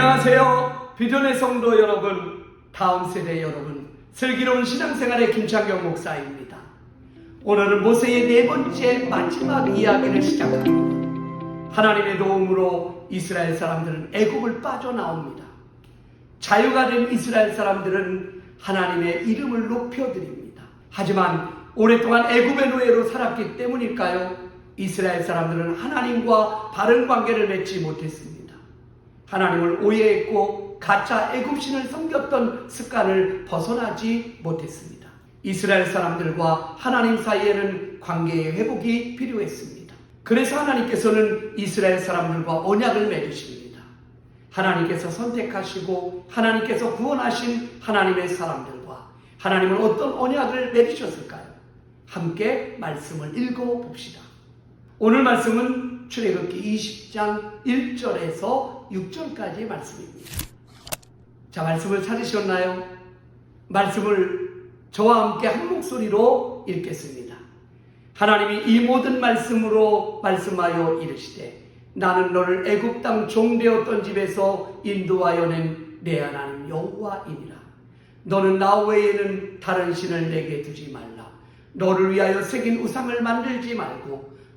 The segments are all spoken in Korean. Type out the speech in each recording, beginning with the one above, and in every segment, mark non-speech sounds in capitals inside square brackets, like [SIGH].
안녕하세요. 비전의 성도 여러분, 다음 세대 여러분, 슬기로운 신앙생활의 김창경 목사입니다. 오늘은 모세의 네 번째 마지막 이야기를 시작합니다. 하나님의 도움으로 이스라엘 사람들은 애굽을 빠져나옵니다. 자유가 된 이스라엘 사람들은 하나님의 이름을 높여드립니다. 하지만 오랫동안 애굽의 노예로 살았기 때문일까요? 이스라엘 사람들은 하나님과 바른 관계를 맺지 못했습니다. 하나님을 오해했고 가짜 애굽신을 섬겼던 습관을 벗어나지 못했습니다. 이스라엘 사람들과 하나님 사이에는 관계의 회복이 필요했습니다. 그래서 하나님께서는 이스라엘 사람들과 언약을 맺으십니다. 하나님께서 선택하시고 하나님께서 구원하신 하나님의 사람들과 하나님은 어떤 언약을 맺으셨을까요? 함께 말씀을 읽어 봅시다. 오늘 말씀은 출애굽기 20장 1절에서 6절까지의 말씀입니다. 자, 말씀을 찾으셨나요? 말씀을 저와 함께 한 목소리로 읽겠습니다. 하나님이 이 모든 말씀으로 말씀하여 이르시되 나는 너를 애굽 땅 종되었던 집에서 인도하여 낸내 하나님 여호와이니라. 너는 나 외에는 다른 신을 내게 두지 말라. 너를 위하여 새긴 우상을 만들지 말고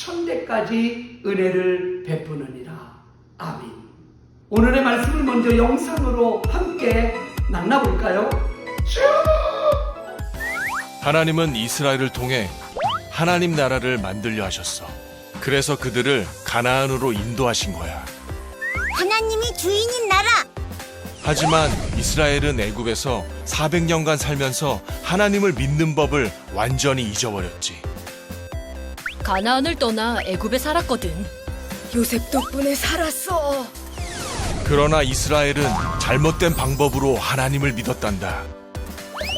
천대까지 은혜를 베푸느니라. 아멘. 오늘의 말씀을 먼저 영상으로 함께 만나볼까요? 쭉! 하나님은 이스라엘을 통해 하나님 나라를 만들려 하셨어. 그래서 그들을 가나안으로 인도하신 거야. 하나님이 주인인 나라. 하지만 이스라엘은 애굽에서 400년간 살면서 하나님을 믿는 법을 완전히 잊어버렸지. 가나안을 떠나 애굽에 살았거든. 요셉 덕분에 살았어. 그러나 이스라엘은 잘못된 방법으로 하나님을 믿었단다.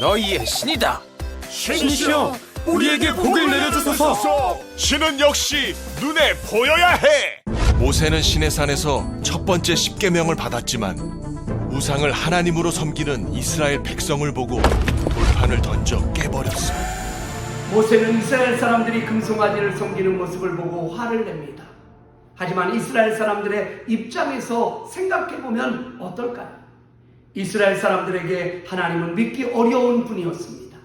너희의 신이다. 신이시여, 우리에게 복을 내려주소서. 신은 역시 눈에 보여야 해. 모세는 시내 산에서 첫 번째 십계명을 받았지만 우상을 하나님으로 섬기는 이스라엘 백성을 보고 돌판을 던져 깨버렸어. 모세는 이스라엘 사람들이 금송아지를 섬기는 모습을 보고 화를 냅니다. 하지만 이스라엘 사람들의 입장에서 생각해보면 어떨까요? 이스라엘 사람들에게 하나님은 믿기 어려운 분이었습니다.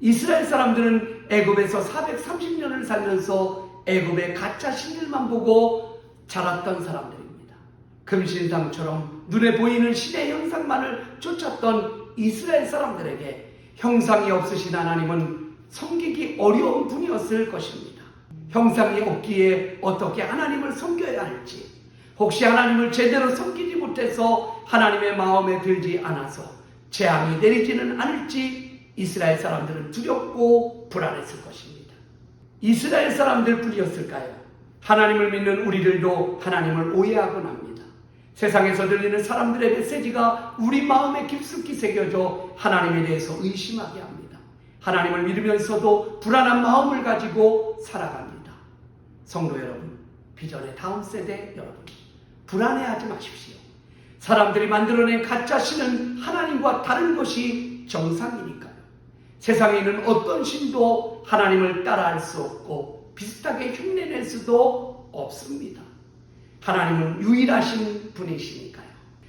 이스라엘 사람들은 애굽에서 430년을 살면서 애굽의 가짜 신들만 보고 자랐던 사람들입니다. 금신상처럼 눈에 보이는 신의 형상만을 쫓았던 이스라엘 사람들에게 형상이 없으신 하나님은 섬기기 어려운 분이었을 것입니다. 형상이 없기에 어떻게 하나님을 섬겨야 할지, 혹시 하나님을 제대로 섬기지 못해서 하나님의 마음에 들지 않아서 재앙이 내리지는 않을지 이스라엘 사람들은 두렵고 불안했을 것입니다. 이스라엘 사람들 뿐이었을까요? 하나님을 믿는 우리들도 하나님을 오해하곤 합니다. 세상에서 들리는 사람들의 메시지가 우리 마음에 깊숙이 새겨져 하나님에 대해서 의심하게 합니다. 하나님을 믿으면서도 불안한 마음을 가지고 살아갑니다. 성도 여러분, 비전의 다음 세대 여러분, 불안해하지 마십시오. 사람들이 만들어낸 가짜 신은 하나님과 다른 것이 정상이니까요. 세상에 있는 어떤 신도 하나님을 따라할 수 없고 비슷하게 흉내낼 수도 없습니다. 하나님은 유일하신 분이시니까요.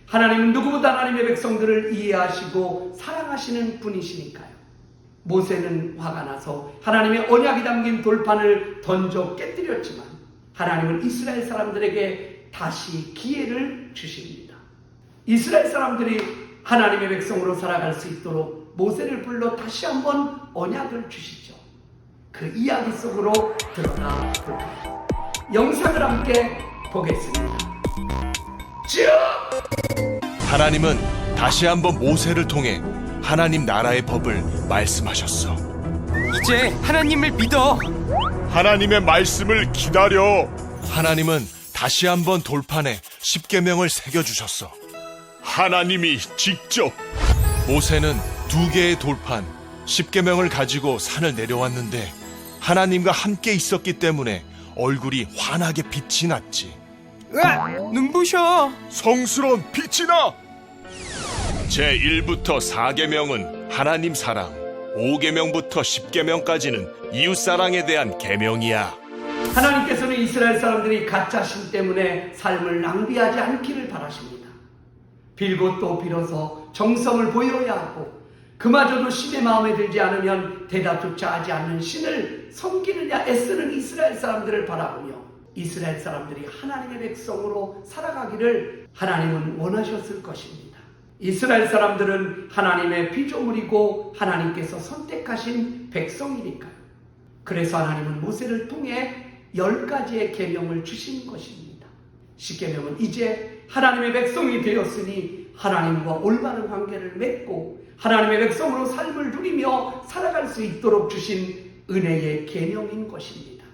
하나님은 누구보다 하나님의 백성들을 이해하시고 사랑하시는 분이시니까요. 모세는 화가 나서 하나님의 언약이 담긴 돌판을 던져 깨뜨렸지만 하나님은 이스라엘 사람들에게 다시 기회를 주십니다. 이스라엘 사람들이 하나님의 백성으로 살아갈 수 있도록 모세를 불러 다시 한번 언약을 주시죠. 그 이야기 속으로 들어가 볼까요? 영상을 함께 보겠습니다. 쭉! 하나님은 다시 한번 모세를 통해 하나님 나라의 법을 말씀하셨어. 이제 하나님을 믿어. 하나님의 말씀을 기다려. 하나님은 다시 한번 돌판에 십계명을 새겨 주셨어. 하나님이 직접 모세는 두 개의 돌판 십계명을 가지고 산을 내려왔는데 하나님과 함께 있었기 때문에 얼굴이 환하게 빛이 났지. 으악! 눈부셔. 성스러운 빛이 나. 제 1부터 4계명은 하나님 사랑, 5계명부터 10계명까지는 이웃 사랑에 대한 계명이야. 하나님께서는 이스라엘 사람들이 가짜 신 때문에 삶을 낭비하지 않기를 바라십니다. 빌고 또 빌어서 정성을 보여야 하고 그마저도 신의 마음에 들지 않으면 대답조차 하지 않는 신을 섬기느냐 애쓰는 이스라엘 사람들을 바라보며 이스라엘 사람들이 하나님의 백성으로 살아가기를 하나님은 원하셨을 것입니다. 이스라엘 사람들은 하나님의 피조물이고 하나님께서 선택하신 백성이니까요. 그래서 하나님은 모세를 통해 열 가지의 계명을 주신 것입니다. 십계명은 이제 하나님의 백성이 되었으니 하나님과 올바른 관계를 맺고 하나님의 백성으로 삶을 누리며 살아갈 수 있도록 주신 은혜의 계명인 것입니다.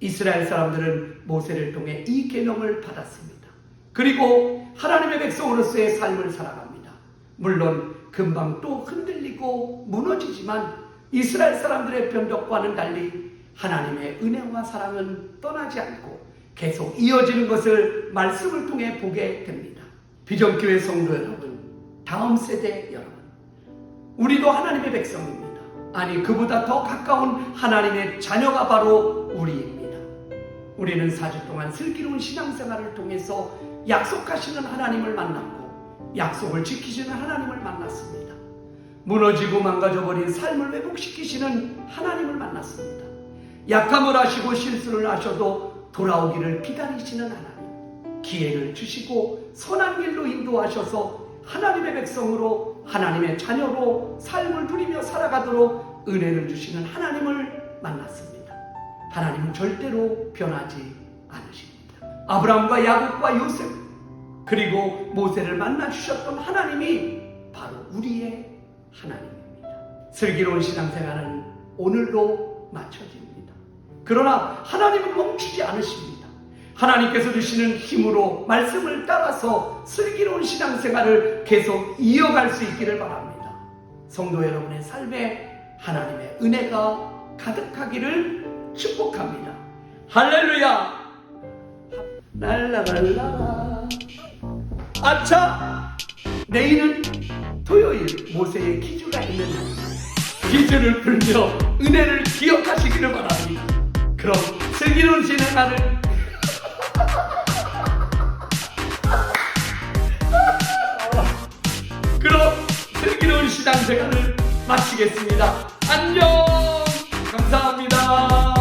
이스라엘 사람들은 모세를 통해 이 계명을 받았습니다. 그리고 하나님의 백성으로서의 삶을 살아갑니다. 물론 금방 또 흔들리고 무너지지만 이스라엘 사람들의 변덕과는 달리 하나님의 은혜와 사랑은 떠나지 않고 계속 이어지는 것을 말씀을 통해 보게 됩니다. 비전교회 성도 여러분, 다음 세대 여러분, 우리도 하나님의 백성입니다. 아니, 그보다 더 가까운 하나님의 자녀가 바로 우리입니다. 우리는 사주 동안 슬기로운 신앙생활을 통해서 약속하시는 하나님을 만났고, 약속을 지키시는 하나님을 만났습니다. 무너지고 망가져버린 삶을 회복시키시는 하나님을 만났습니다. 약함을 하시고 실수를 하셔도 돌아오기를 기다리시는 하나님. 기회를 주시고 선한 길로 인도하셔서 하나님의 백성으로 하나님의 자녀로 삶을 누리며 살아가도록 은혜를 주시는 하나님을 만났습니다. 하나님은 절대로 변하지 않으십니다. 아브라함과 야곱과 요셉 그리고 모세를 만나 주셨던 하나님이 바로 우리의 하나님입니다. 슬기로운 신앙생활은 오늘로 마쳐집니다. 그러나 하나님은 멈추지 않으십니다. 하나님께서 주시는 힘으로 말씀을 따라서 슬기로운 신앙생활을 계속 이어갈 수 있기를 바랍니다. 성도 여러분의 삶에 하나님의 은혜가 가득하기를 축복합니다. 할렐루야! 랄라랄라. 아차! 내일은 토요일 모세의 기주가 있는 날. 기주를 풀며 은혜를 기억하시기를 바랍니다. 그럼 슬기로운 신앙을 [LAUGHS] 그럼 슬기로운 신앙생활을 마치겠습니다. 안녕! 감사합니다.